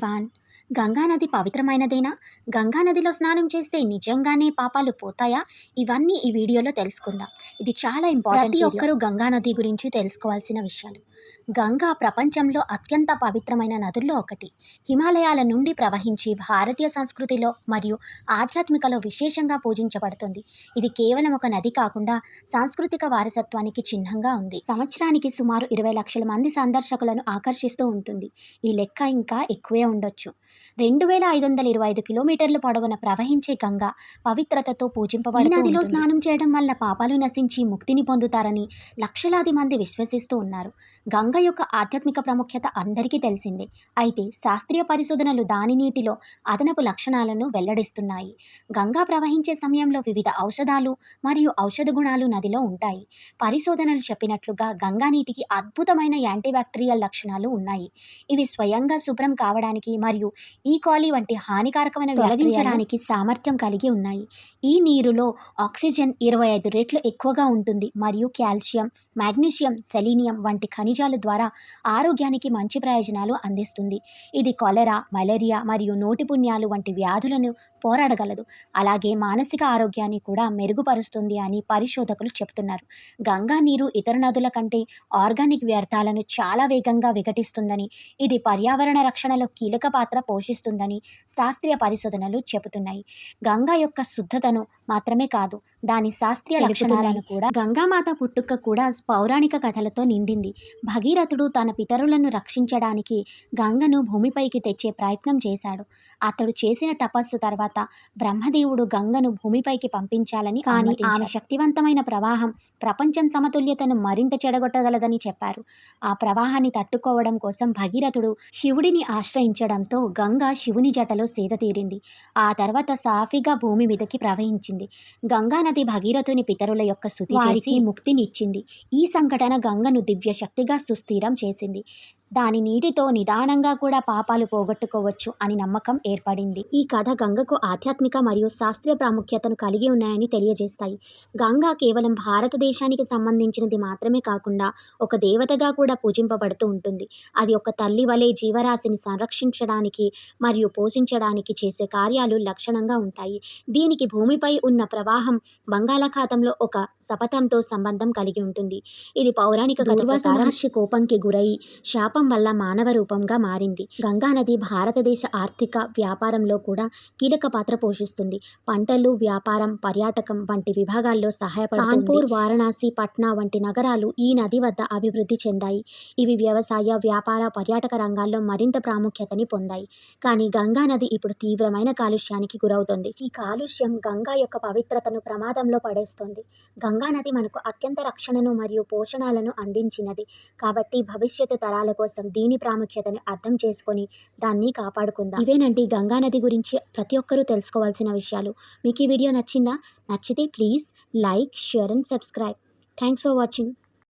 Bán గంగానది పవిత్రమైనదేనా? గంగానదిలో స్నానం చేస్తే నిజంగానే పాపాలు పోతాయా? ఇవన్నీ ఈ వీడియోలో తెలుసుకుందాం. ఇది చాలా ఇంపార్టెంట్ ప్రతి ఒక్కరూ గంగానది గురించి తెలుసుకోవాల్సిన విషయాలు. గంగా ప్రపంచంలో అత్యంత పవిత్రమైన నదుల్లో ఒకటి. హిమాలయాల నుండి ప్రవహించి భారతీయ సంస్కృతిలో మరియు ఆధ్యాత్మికలో విశేషంగా పూజించబడుతుంది. ఇది కేవలం ఒక నది కాకుండా సాంస్కృతిక వారసత్వానికి చిహ్నంగా ఉంది. సంవత్సరానికి సుమారు ఇరవై లక్షల మంది సందర్శకులను ఆకర్షిస్తూ ఉంటుంది. ఈ లెక్క ఇంకా ఎక్కువే ఉండొచ్చు. రెండు వేల ఐదు వందల ఇరవై ఐదు కిలోమీటర్ల పొడవున ప్రవహించే గంగ పవిత్రతతో పూజింపబడి నదిలో స్నానం చేయడం వల్ల పాపాలు నశించి ముక్తిని పొందుతారని లక్షలాది మంది విశ్వసిస్తూ ఉన్నారు. గంగ యొక్క ఆధ్యాత్మిక ప్రాముఖ్యత అందరికీ తెలిసిందే. అయితే శాస్త్రీయ పరిశోధనలు దాని నీటిలో అదనపు లక్షణాలను వెల్లడిస్తున్నాయి. గంగా ప్రవహించే సమయంలో వివిధ ఔషధాలు మరియు ఔషధ గుణాలు నదిలో ఉంటాయి. పరిశోధనలు చెప్పినట్లుగా గంగా నీటికి అద్భుతమైన యాంటీబ్యాక్టీరియల్ లక్షణాలు ఉన్నాయి. ఇవి స్వయంగా శుభ్రం కావడానికి మరియు ఈ కాలీ వంటి హానికారకమైన తొలగించడానికి సామర్థ్యం కలిగి ఉన్నాయి. ఈ నీరులో ఆక్సిజన్ ఇరవై ఐదు రెట్లు ఎక్కువగా ఉంటుంది. మరియు కాల్షియం మాగ్నీషియం సెలీనియం వంటి ఖనిజాల ద్వారా ఆరోగ్యానికి మంచి ప్రయోజనాలు అందిస్తుంది. ఇది కొలెరా మలేరియా మరియు నోటి పుణ్యాలు వంటి వ్యాధులను పోరాడగలదు. అలాగే మానసిక ఆరోగ్యాన్ని కూడా మెరుగుపరుస్తుంది అని పరిశోధకులు చెబుతున్నారు. గంగా నీరు ఇతర నదుల కంటే ఆర్గానిక్ వ్యర్థాలను చాలా వేగంగా విఘటిస్తుందని ఇది పర్యావరణ రక్షణలో కీలక పాత్ర పోషిస్తుందని శాస్త్రీయ పరిశోధనలు చెబుతున్నాయి. గంగా యొక్క శుద్ధతను మాత్రమే కాదు దాని శాస్త్రీయ లక్షణాలను కూడా గంగామాత పుట్టుక కూడా పౌరాణిక కథలతో నిండింది. భగీరథుడు తన పితరులను రక్షించడానికి గంగను భూమిపైకి తెచ్చే ప్రయత్నం చేశాడు. అతడు చేసిన తపస్సు తర్వాత బ్రహ్మదేవుడు గంగను భూమిపైకి పంపించాలని కానీ ఆమె శక్తివంతమైన ప్రవాహం ప్రపంచం సమతుల్యతను మరింత చెడగొట్టగలదని చెప్పారు. ఆ ప్రవాహాన్ని తట్టుకోవడం కోసం భగీరథుడు శివుడిని ఆశ్రయించడంతో గంగ శివుని జటలో సేద తీరింది. ఆ తర్వాత సాఫీగా భూమి మీదకి ప్రవహించింది. గంగా నది భగీరథుని పితరుల యొక్క వారికి ముక్తినిచ్చింది. ఈ సంఘటన గంగను దివ్య శక్తిగా సుస్థిరం చేసింది. దాని నీటితో నిదానంగా కూడా పాపాలు పోగొట్టుకోవచ్చు అని నమ్మకం ఏర్పడింది. ఈ కథ గంగకు ఆధ్యాత్మిక మరియు శాస్త్రీయ ప్రాముఖ్యతను కలిగి ఉన్నాయని తెలియజేస్తాయి. గంగా కేవలం భారతదేశానికి సంబంధించినది మాత్రమే కాకుండా ఒక దేవతగా కూడా పూజింపబడుతూ ఉంటుంది. అది ఒక తల్లి వలె జీవరాశిని సంరక్షించడానికి మరియు పోషించడానికి చేసే కార్యాలు లక్షణంగా ఉంటాయి. దీనికి భూమిపై ఉన్న ప్రవాహం బంగాళాఖాతంలో ఒక శపథంతో సంబంధం కలిగి ఉంటుంది. ఇది పౌరాణిక కథ మహర్షి కోపంకి గురై శాపం వల్ల మానవ రూపంగా మారింది. గంగానది భారతదేశ ఆర్థిక వ్యాపారంలో కూడా కీలక పాత్ర పోషిస్తుంది. పంటలు వ్యాపారం పర్యాటకం వంటి విభాగాల్లో సహాయపడుతుంది. కాన్పూర్ వారణాసి పట్నా వంటి నగరాలు ఈ నది వద్ద అభివృద్ధి చెందాయి. ఇవి వ్యవసాయ వ్యాపార పర్యాటక రంగాల్లో మరింత ప్రాముఖ్యతని పొందాయి. కానీ గంగా నది ఇప్పుడు తీవ్రమైన కాలుష్యానికి గురవుతుంది. ఈ కాలుష్యం గంగా యొక్క పవిత్రతను ప్రమాదంలో పడేస్తుంది. గంగా నది మనకు అత్యంత రక్షణను మరియు పోషణాలను అందించినది. కాబట్టి భవిష్యత్తు తరాలకు కోసం దీని ప్రాముఖ్యతను అర్థం చేసుకొని దాన్ని కాపాడుకుందాం. ఇవేనండి గంగా నది గురించి ప్రతి ఒక్కరూ తెలుసుకోవాల్సిన విషయాలు. మీకు ఈ వీడియో నచ్చిందా? నచ్చితే please like share and subscribe. Thanks for watching.